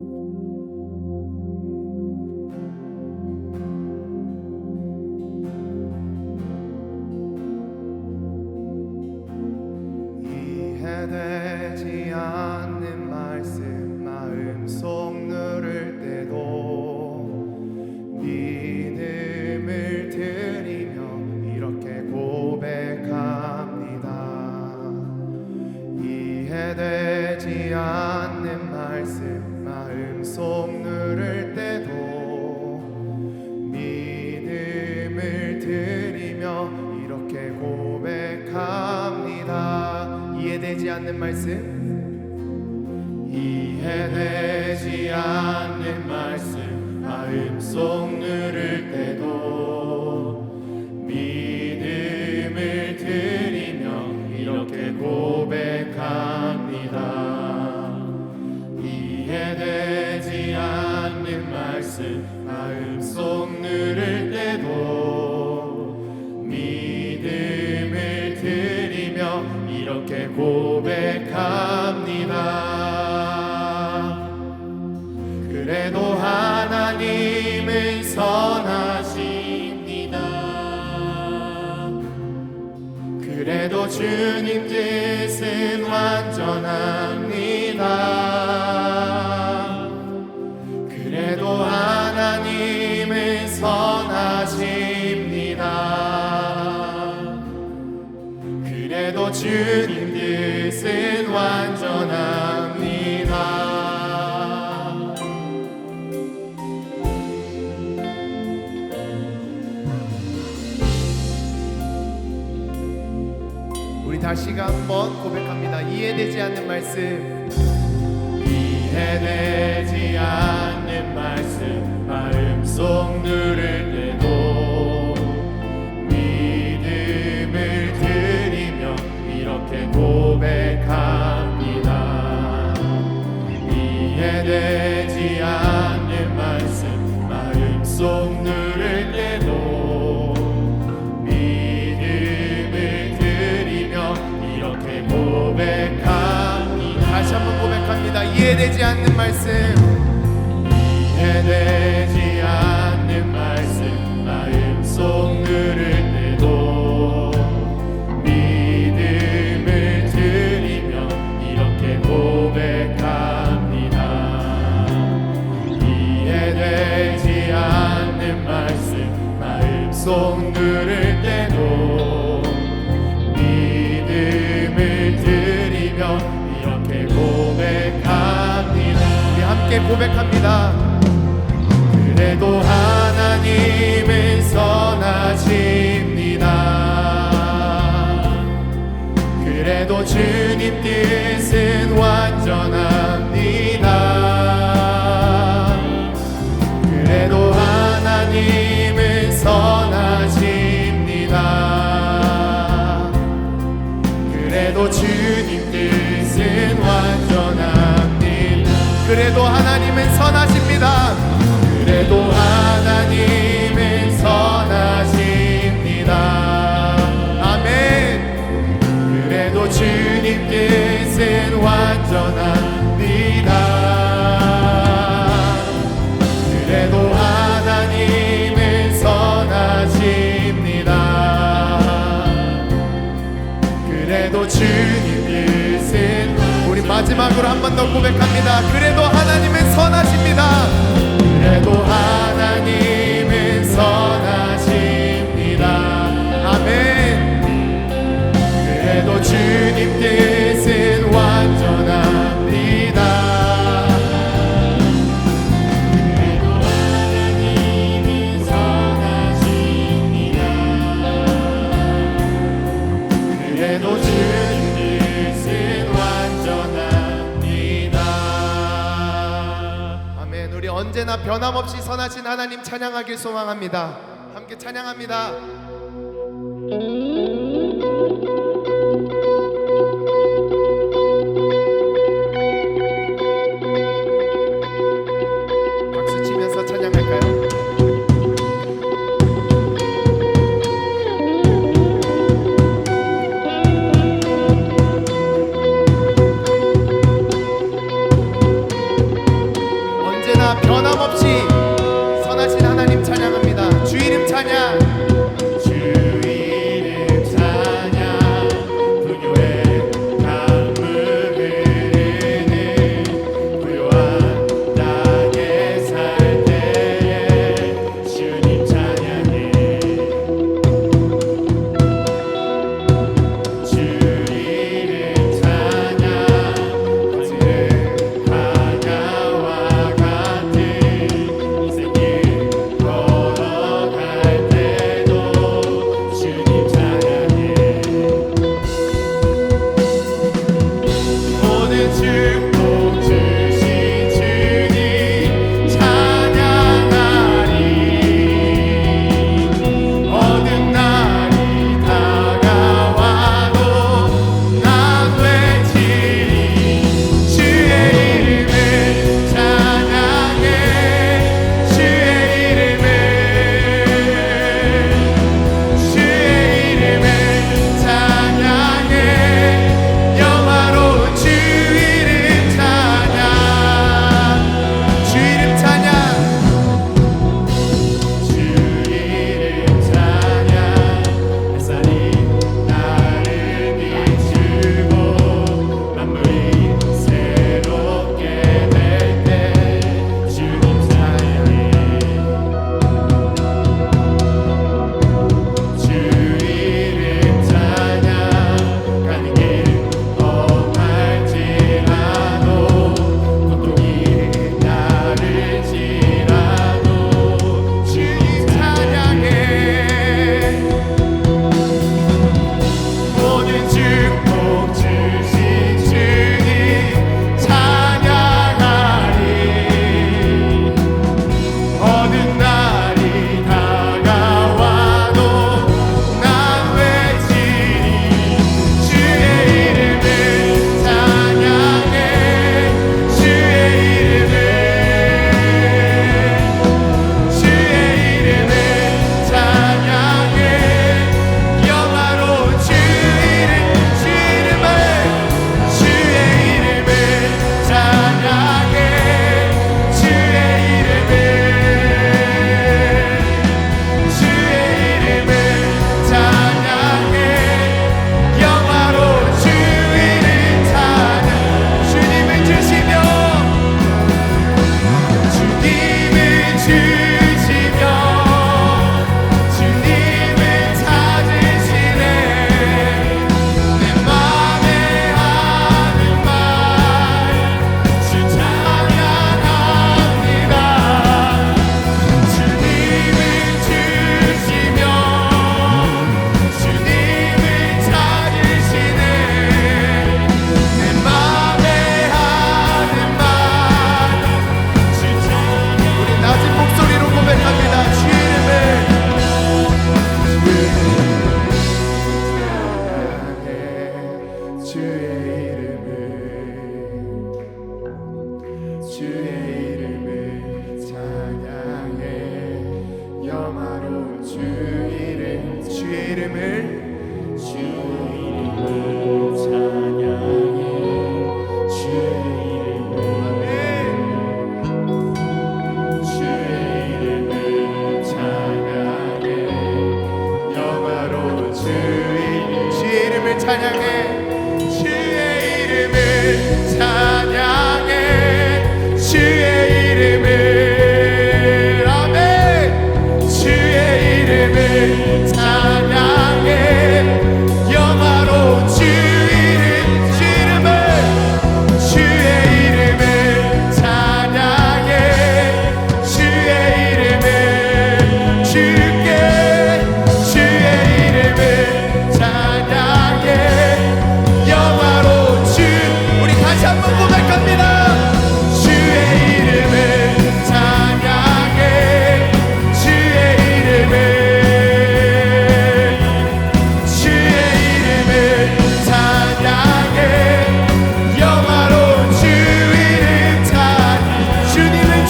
이 이해되지 않는 말씀, 마음 속 누를 그래도 주님 뜻은 완전합니다. 그래도 하나님은 선하십니다. 그래도 주님 다시가 한번 고백합니다. 이해되지 않는 말씀. 이해되지 않는 말씀 마음속 누를 누를 때도 믿음을 드리며 이렇게 고백합니다. 함께 고백합니다. 그래도 하나님은 선하십니다. 그래도 주님 뜻은 완전합니다 그래도 하나님은 선하십니다. 그래도 하나님은 선하십니다. 아멘. 그래도 주님 뜻은 완전합니다. 그래도 하나님은 선하십니다. 그래도 주님 뜻은 우리 마지막으로 한 번 더 고백합니다. 그래 선하신 하나님 찬양하길 소망합니다. 함께 찬양합니다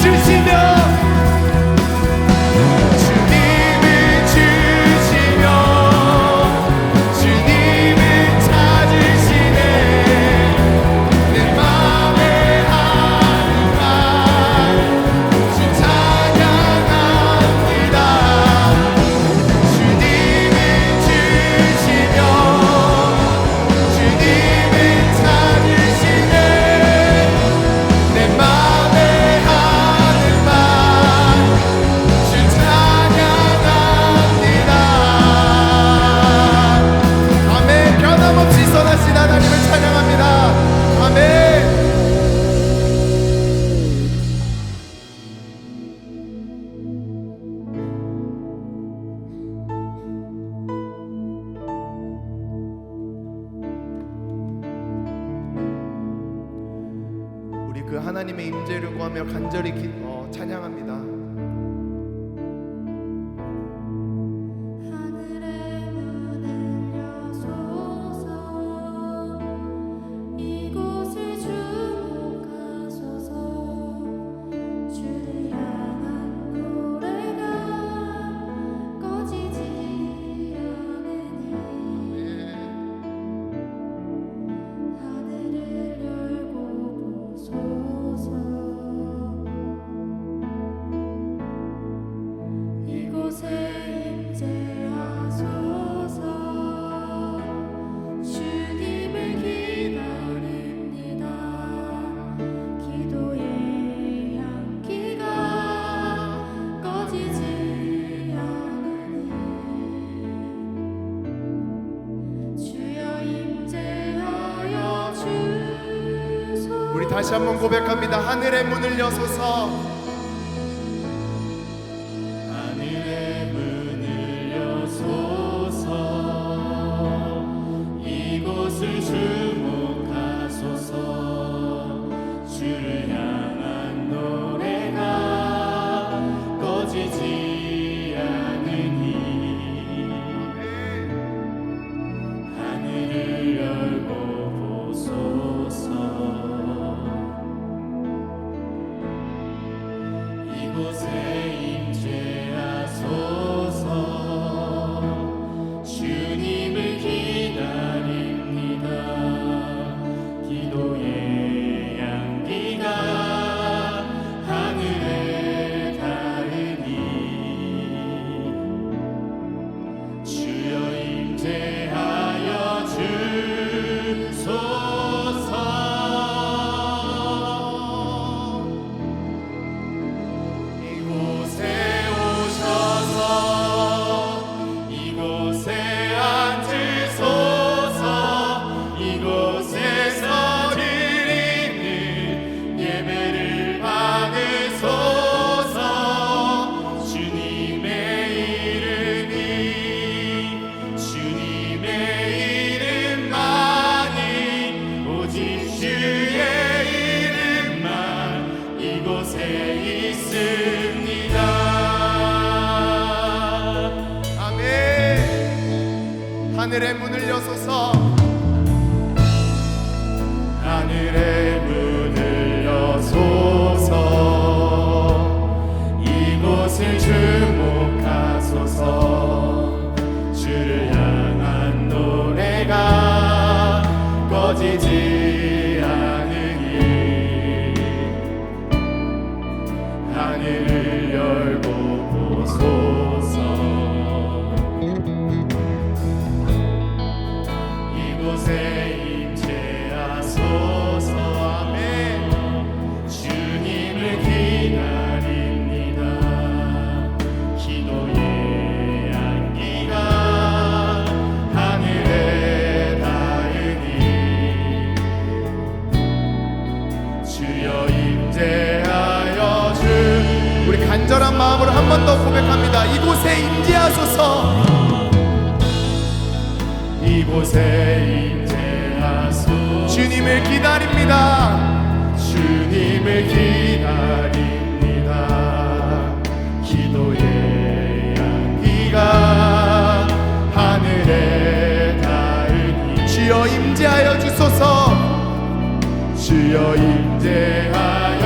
to. 다시 한번 고백합니다. 하늘의 문을 여소서. 이곳에 있습니다. 아멘. 하늘의 문을 여소서. 하늘의 주여 임재하여 주소서. 주여 임재하여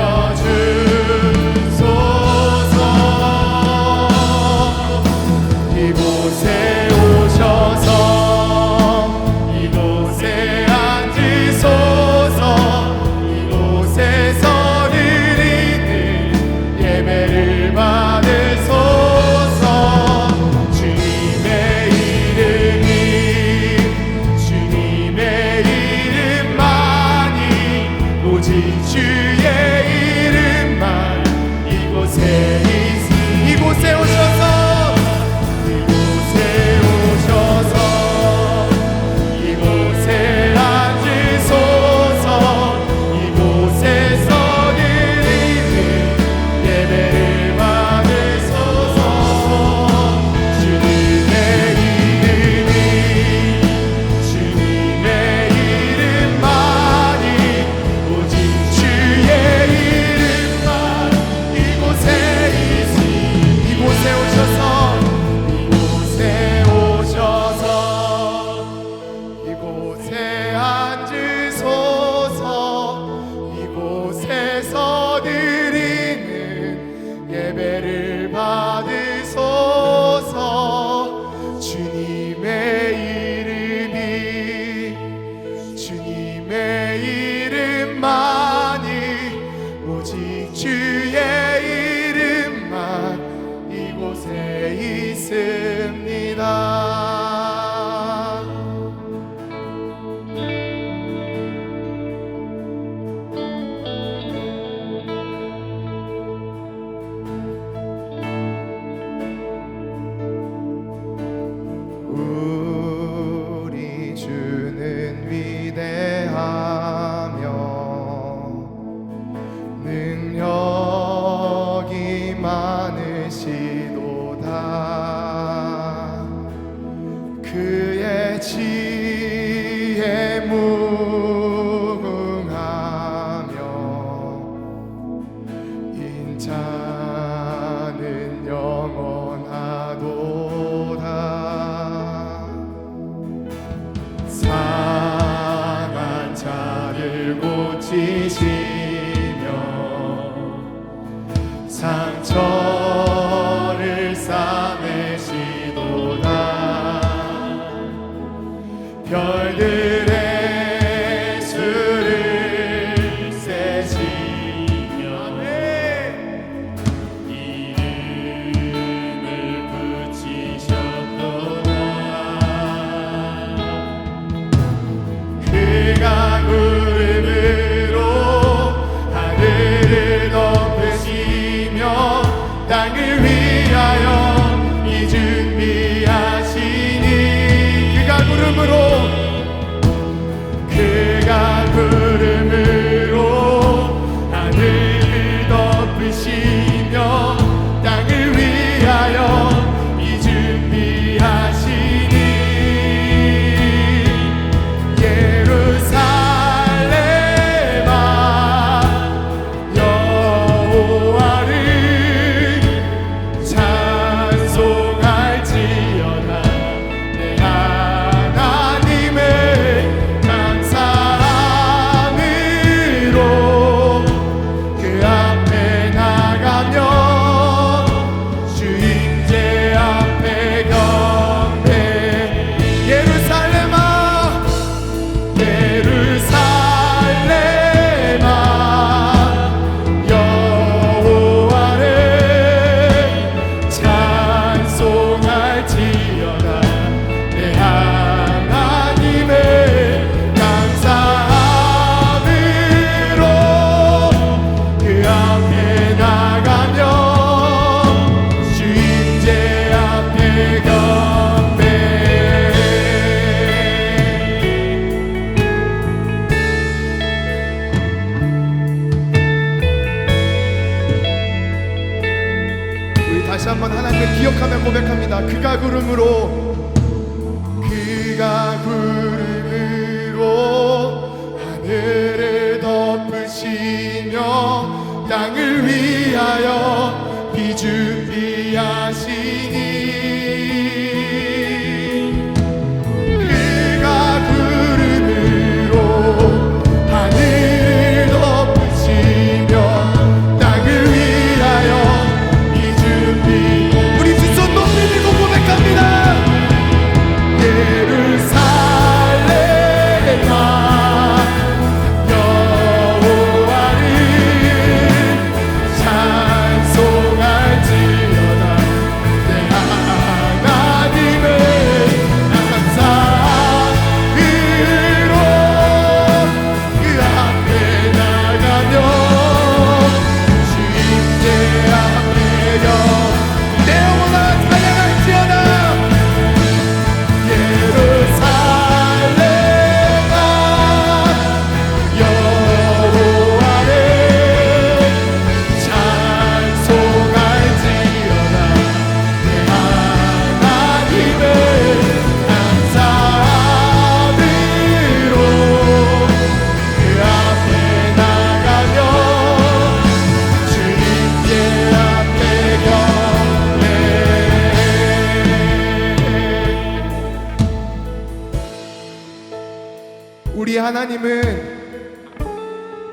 우리 하나님은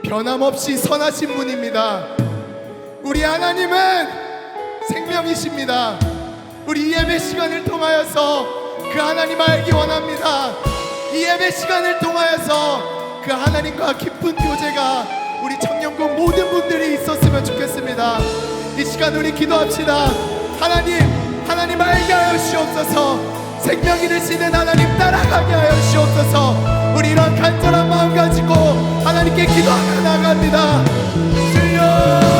변함없이 선하신 분입니다. 우리 하나님은 생명이십니다. 우리 예배 시간을 통하여서 그 하나님 알기 원합니다. 이 예배 시간을 통하여서 그 하나님과 깊은 교제가 우리 청년국 모든 분들이 있었으면 좋겠습니다. 이 시간 우리 기도합시다. 하나님, 하나님 알게 하여 주시옵소서. 생명이 되시는 하나님 따라가게 하여 주시옵소서. 우리 이런 간절한 마음 가지고 하나님께 기도하며 나갑니다. 주여!